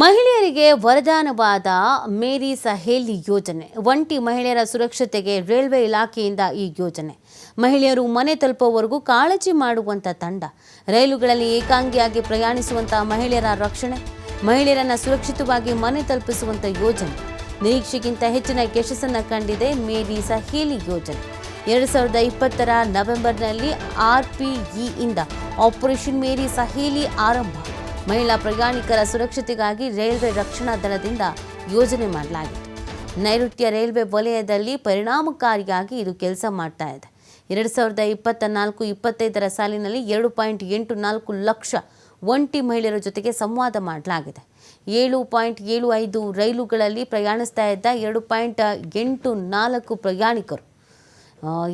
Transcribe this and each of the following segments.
ಮಹಿಳೆಯರಿಗೆ ವರದಾನವಾದ ಮೇರಿ ಸಹೇಲಿ ಯೋಜನೆ, ಒಂಟಿ ಮಹಿಳೆಯರ ಸುರಕ್ಷತೆಗೆ ರೈಲ್ವೆ ಇಲಾಖೆಯಿಂದ ಈ ಯೋಜನೆ. ಮಹಿಳೆಯರು ಮನೆ ತಲುಪುವವರೆಗೂ ಕಾಳಜಿ ಮಾಡುವಂಥ ತಂಡ. ರೈಲುಗಳಲ್ಲಿ ಏಕಾಂಗಿಯಾಗಿ ಪ್ರಯಾಣಿಸುವಂಥ ಮಹಿಳೆಯರ ರಕ್ಷಣೆ, ಮಹಿಳೆಯರನ್ನ ಸುರಕ್ಷಿತವಾಗಿ ಮನೆ ತಲುಪಿಸುವಂಥ ಯೋಜನೆ. ನಿರೀಕ್ಷೆಗಿಂತ ಹೆಚ್ಚಿನ ಯಶಸ್ಸನ್ನು ಕಂಡಿದೆ ಮೇರಿ ಸಹೇಲಿ ಯೋಜನೆ. ಎರಡು ಸಾವಿರದ ಇಪ್ಪತ್ತರ ನವೆಂಬರ್ನಲ್ಲಿ ಆರ್ಪಿಇಯಿಂದ ಆಪರೇಷನ್ ಮೇರಿ ಸಹೇಲಿ ಆರಂಭ. ಮಹಿಳಾ ಪ್ರಯಾಣಿಕರ ಸುರಕ್ಷತೆಗಾಗಿ ರೈಲ್ವೆ ರಕ್ಷಣಾ ದಳದಿಂದ ಯೋಜನೆ ಮಾಡಲಾಗಿತ್ತು ನೈಋತ್ಯ ರೈಲ್ವೆ ವಲಯದಲ್ಲಿ ಪರಿಣಾಮಕಾರಿಯಾಗಿ ಇದು ಕೆಲಸ ಮಾಡ್ತಾ ಇದೆ. ಎರಡು ಸಾವಿರದ ಇಪ್ಪತ್ತ ನಾಲ್ಕು ಇಪ್ಪತ್ತೈದರ ಸಾಲಿನಲ್ಲಿ ಎರಡು ಪಾಯಿಂಟ್ ಎಂಟು ನಾಲ್ಕು ಲಕ್ಷ ಒಂಟಿ ಮಹಿಳೆಯರ ಜೊತೆಗೆ ಸಂವಾದ ಮಾಡಲಾಗಿದೆ. ಏಳು ಪಾಯಿಂಟ್ ಏಳು ಐದು ರೈಲುಗಳಲ್ಲಿ ಪ್ರಯಾಣಿಸ್ತಾ ಇದ್ದ ಎರಡು ಪಾಯಿಂಟ್ ಎಂಟು ನಾಲ್ಕು ಪ್ರಯಾಣಿಕರು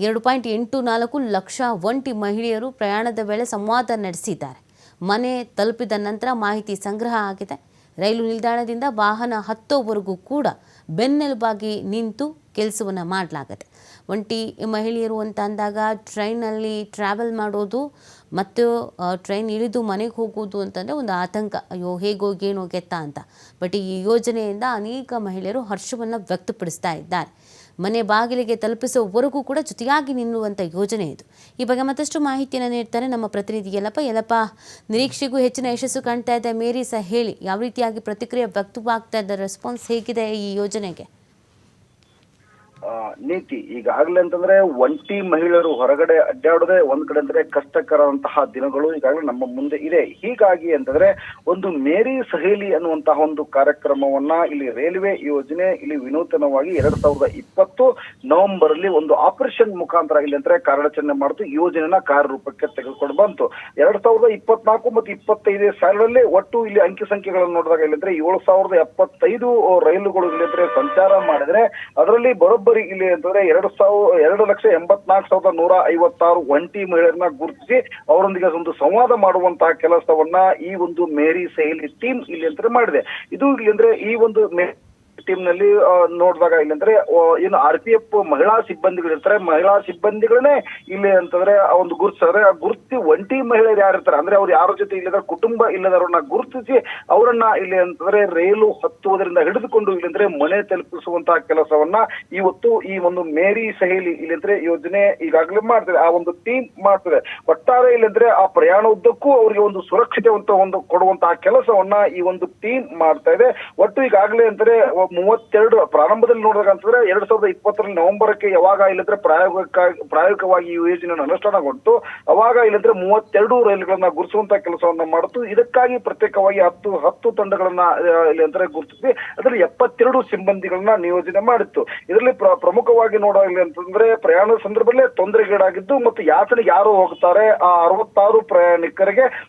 ಎರಡು ಪಾಯಿಂಟ್ ಎಂಟು ನಾಲ್ಕು ಲಕ್ಷ ಒಂಟಿ ಮಹಿಳೆಯರು ಪ್ರಯಾಣದ ವೇಳೆ ಸಂವಾದ ನಡೆಸಿದ್ದಾರೆ. ಮನೆ ತಲುಪಿದ ನಂತರ ಮಾಹಿತಿ ಸಂಗ್ರಹ ಆಗಿದೆ. ರೈಲು ನಿಲ್ದಾಣದಿಂದ ವಾಹನ ಹತ್ತೋವರೆಗೂ ಕೂಡ ಬೆನ್ನೆಲುಬಾಗಿ ನಿಂತು ಕೆಲಸವನ್ನು ಮಾಡಲಾಗುತ್ತೆ. ಒಂಟಿ ಮಹಿಳೆಯರು ಅಂತ ಅಂದಾಗ ಟ್ರೈನಲ್ಲಿ ಟ್ರಾವೆಲ್ ಮಾಡೋದು ಮತ್ತು ಟ್ರೈನ್ ಇಳಿದು ಮನೆಗೆ ಹೋಗೋದು ಅಂತಂದರೆ ಒಂದು ಆತಂಕ. ಅಯ್ಯೋ ಹೇಗೋಗಿ ಏನೋ ಗೆತ್ತ ಅಂತ. ಬಟ್ ಈ ಯೋಜನೆಯಿಂದ ಅನೇಕ ಮಹಿಳೆಯರು ಹರ್ಷವನ್ನು ವ್ಯಕ್ತಪಡಿಸ್ತಾ ಇದ್ದಾರೆ. ಮನೆ ಬಾಗಿಲಿಗೆ ತಲುಪಿಸುವವರೆಗೂ ಕೂಡ ಜೊತೆಯಾಗಿ ನಿಲ್ಲುವಂಥ ಯೋಜನೆ ಇದು. ಈ ಬಗ್ಗೆ ಮತ್ತಷ್ಟು ಮಾಹಿತಿಯನ್ನು ನೀಡ್ತಾರೆ ನಮ್ಮ ಪ್ರತಿನಿಧಿ ಎಲ್ಲಪ್ಪ ಯಲ್ಲಪ್ಪ, ನಿರೀಕ್ಷೆಗೂ ಹೆಚ್ಚಿನ ಯಶಸ್ಸು ಕಾಣ್ತಾ ಇದೆ. ಮೇರಿ ಸಹ ಹೇಳಿ, ಯಾವ ರೀತಿಯಾಗಿ ಪ್ರತಿಕ್ರಿಯೆ ವ್ಯಕ್ತವಾಗ್ತಾ ಇದೆ? ರೆಸ್ಪಾನ್ಸ್ ಹೇಗಿದೆ ಈ ಯೋಜನೆಗೆ? ನೀತಿ. ಈಗಾಗಲೇ ಅಂತಂದ್ರೆ ಒಂಟಿ ಮಹಿಳೆಯರು ಹೊರಗಡೆ ಅಡ್ಡಾಡೋದೇ ಒಂದ್ ಕಡೆ ಅಂದ್ರೆ ಕಷ್ಟಕರವಂತಹ ದಿನಗಳು ಈಗಾಗಲೇ ನಮ್ಮ ಮುಂದೆ ಇದೆ. ಹೀಗಾಗಿ ಅಂತಂದ್ರೆ ಒಂದು ಮೇರಿ ಸಹೇಲಿ ಅನ್ನುವಂತಹ ಒಂದು ಕಾರ್ಯಕ್ರಮವನ್ನ ಇಲ್ಲಿ ರೈಲ್ವೆ ಯೋಜನೆ ಇಲ್ಲಿ ವಿನೂತನವಾಗಿ ಎರಡ್ ಸಾವಿರದ ಇಪ್ಪತ್ತು ನವೆಂಬರ್ ಅಲ್ಲಿ ಒಂದು ಆಪರೇಷನ್ ಮುಖಾಂತರ ಇಲ್ಲಿ ಅಂದ್ರೆ ಕಾರ್ಯಾಚರಣೆ ಮಾಡಿತು ಯೋಜನೆನ ಕಾರ್ಯರೂಪಕ್ಕೆ ತೆಗೆದುಕೊಂಡು ಬಂತು. ಎರಡ್ ಸಾವಿರದ ಇಪ್ಪತ್ನಾಲ್ಕು ಮತ್ತು ಇಪ್ಪತ್ತೈದು ಸಾಲಿನಲ್ಲಿ ಒಟ್ಟು ಇಲ್ಲಿ ಅಂಕಿ ಸಂಖ್ಯೆಗಳನ್ನು ನೋಡಿದಾಗ ಇಲ್ಲಂದ್ರೆ ಏಳು ಸಾವಿರದ ಎಪ್ಪತ್ತೈದು ರೈಲುಗಳು ಇಲ್ಲಿ ಅಂದ್ರೆ ಸಂಚಾರ ಮಾಡಿದ್ರೆ ಅದರಲ್ಲಿ ಬರೋಬ್ಬರಿ ಇಲ್ಲಿ ಅಂತಂದ್ರೆ ಎರಡು ಸಾವಿರ, ಎರಡು ಲಕ್ಷ ಎಂಬತ್ನಾಲ್ಕು ಸಾವಿರದ ನೂರ ಐವತ್ತಾರು ಒಂಟಿ ಮಹಿಳೆಯರನ್ನ ಗುರುತಿಸಿ ಅವರೊಂದಿಗೆ ಒಂದು ಸಂವಾದ ಮಾಡುವಂತಹ ಕೆಲಸವನ್ನ ಈ ಒಂದು ಮೇರಿ ಸೈಲಿ ಟೀಮ್ ಇಲ್ಲಿ ಅಂತಂದ್ರೆ ಮಾಡಿದೆ. ಇದು ಇಲ್ಲಿ ಅಂದ್ರೆ ಈ ಒಂದು ಟೀಮ್ನಲ್ಲಿ ನೋಡಿದಾಗ ಇಲ್ಲಂದ್ರೆ ಏನು ಆರ್ ಪಿ ಎಫ್ ಮಹಿಳಾ ಸಿಬ್ಬಂದಿಗಳು ಇರ್ತಾರೆ. ಮಹಿಳಾ ಸಿಬ್ಬಂದಿಗಳನ್ನೇ ಇಲ್ಲಿ ಅಂತಂದ್ರೆ, ಆ ಒಂದು ಗುರುತಿಸಿದ್ರೆ, ಆ ಗುರುತಿ ಒಂಟಿ ಮಹಿಳೆಯರು ಯಾರು ಇರ್ತಾರೆ? ಅಂದ್ರೆ ಅವ್ರು ಯಾರ ಜೊತೆ ಇಲ್ಲದ ಕುಟುಂಬ ಇಲ್ಲದವ್ರನ್ನ ಗುರುತಿಸಿ ಅವರನ್ನ ಇಲ್ಲಿ ಅಂತಂದ್ರೆ, ರೈಲು ಹತ್ತುವುದರಿಂದ ಹಿಡಿದುಕೊಂಡು ಇಲ್ಲಂದ್ರೆ ಮನೆ ತಲುಪಿಸುವಂತಹ ಕೆಲಸವನ್ನ ಇವತ್ತು ಈ ಒಂದು ಮೇರಿ ಸಹೇಲಿ ಇಲ್ಲಂದ್ರೆ ಯೋಜನೆ ಈಗಾಗಲೇ ಮಾಡ್ತಾರೆ ಆ ಒಂದು ಟೀಮ್ ಮಾಡ್ತದೆ. ಒಟ್ಟಾರೆ ಇಲ್ಲಂದ್ರೆ ಆ ಪ್ರಯಾಣ ಉದ್ದಕ್ಕೂ ಅವರಿಗೆ ಒಂದು ಸುರಕ್ಷಿತವಂತ ಒಂದು ಕೊಡುವಂತಹ ಕೆಲಸವನ್ನ ಈ ಒಂದು ಟೀಮ್ ಮಾಡ್ತಾ ಇದೆ. ಒಟ್ಟು ಈಗಾಗಲೇ ಅಂದ್ರೆ ಮೂವತ್ತೆರಡು ಪ್ರಾರಂಭದಲ್ಲಿ ನೋಡಿದಾಗ ಅಂತಂದ್ರೆ ಎರಡ್ ಸಾವಿರದ ಇಪ್ಪತ್ತರ ನವೆಂಬರ್ಕ್ಕೆ ಯಾವಾಗ ಇಲ್ಲಂದ್ರೆ ಪ್ರಾಯೋಗಿಕ, ಪ್ರಾಯೋಗಿಕವಾಗಿ ಈ ಯೋಜನೆಯನ್ನು ಅನುಷ್ಠಾನಗೊಂಡು ಅವಾಗ ಇಲ್ಲಂದ್ರೆ ಮೂವತ್ತೆರಡು ರೈಲುಗಳನ್ನ ಗುರುತಿಸುವಂತ ಕೆಲಸವನ್ನ ಮಾಡಿತು. ಇದಕ್ಕಾಗಿ ಪ್ರತ್ಯೇಕವಾಗಿ ಹತ್ತು ಹತ್ತು ತಂಡಗಳನ್ನ ಇಲ್ಲಿ ಅಂದ್ರೆ ಗುರುತಿಸಿ ಅದರಲ್ಲಿ ಎಪ್ಪತ್ತೆರಡು ಸಿಬ್ಬಂದಿಗಳನ್ನ ನಿಯೋಜನೆ ಮಾಡಿತ್ತು. ಇದರಲ್ಲಿ ಪ್ರ- ಪ್ರಮುಖವಾಗಿ ನೋಡಲಿ ಅಂತಂದ್ರೆ ಪ್ರಯಾಣದ ಸಂದರ್ಭದಲ್ಲೇ ತೊಂದರೆಗೀಡಾಗಿದ್ದು ಮತ್ತು ಯಾತನೆಗೆ ಯಾರು ಹೋಗ್ತಾರೆ. ಆ ಅರವತ್ತಾರು ಪ್ರಯಾಣಿಕರಿಗೆ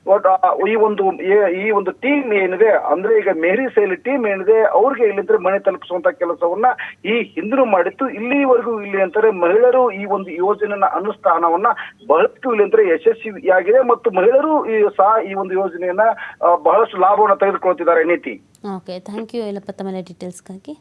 ಈ ಒಂದು ಈ ಒಂದು ಟೀಮ್ ಏನಿದೆ, ಅಂದ್ರೆ ಈಗ ಮೇರಿ ಸೈಲಿ ಟೀಮ್ ಏನಿದೆ, ಅವ್ರಿಗೆ ಇಲ್ಲಿಂದ್ರೆ ಮನೆ ತಲುಪಿಸುವಂತ ಕೆಲಸವನ್ನ ಈ ಹಿಂದಿನೂ ಮಾಡಿತ್ತು. ಇಲ್ಲಿವರೆಗೂ ಇಲ್ಲಿ ಅಂತಾರೆ ಮಹಿಳೆಯರು ಈ ಒಂದು ಯೋಜನೆನ ಅನುಷ್ಠಾನವನ್ನ ಬಹಳಷ್ಟು ಇಲ್ಲಿ ಅಂದ್ರೆ ಯಶಸ್ವಿಯಾಗಿದೆ ಮತ್ತು ಮಹಿಳೆಯರು ಸಹ ಈ ಒಂದು ಯೋಜನೆಯನ್ನ ಬಹಳಷ್ಟು ಲಾಭವನ್ನ ತೆಗೆದುಕೊಳ್ತಿದ್ದಾರೆ ನೀತಿ. ಓಕೆ ಥ್ಯಾಂಕ್ ಯು ಇಲ್ಲಪ್ಪ ತಮ್ಮ ಡೀಟೇಲ್ಸ್ಗಾಗಿ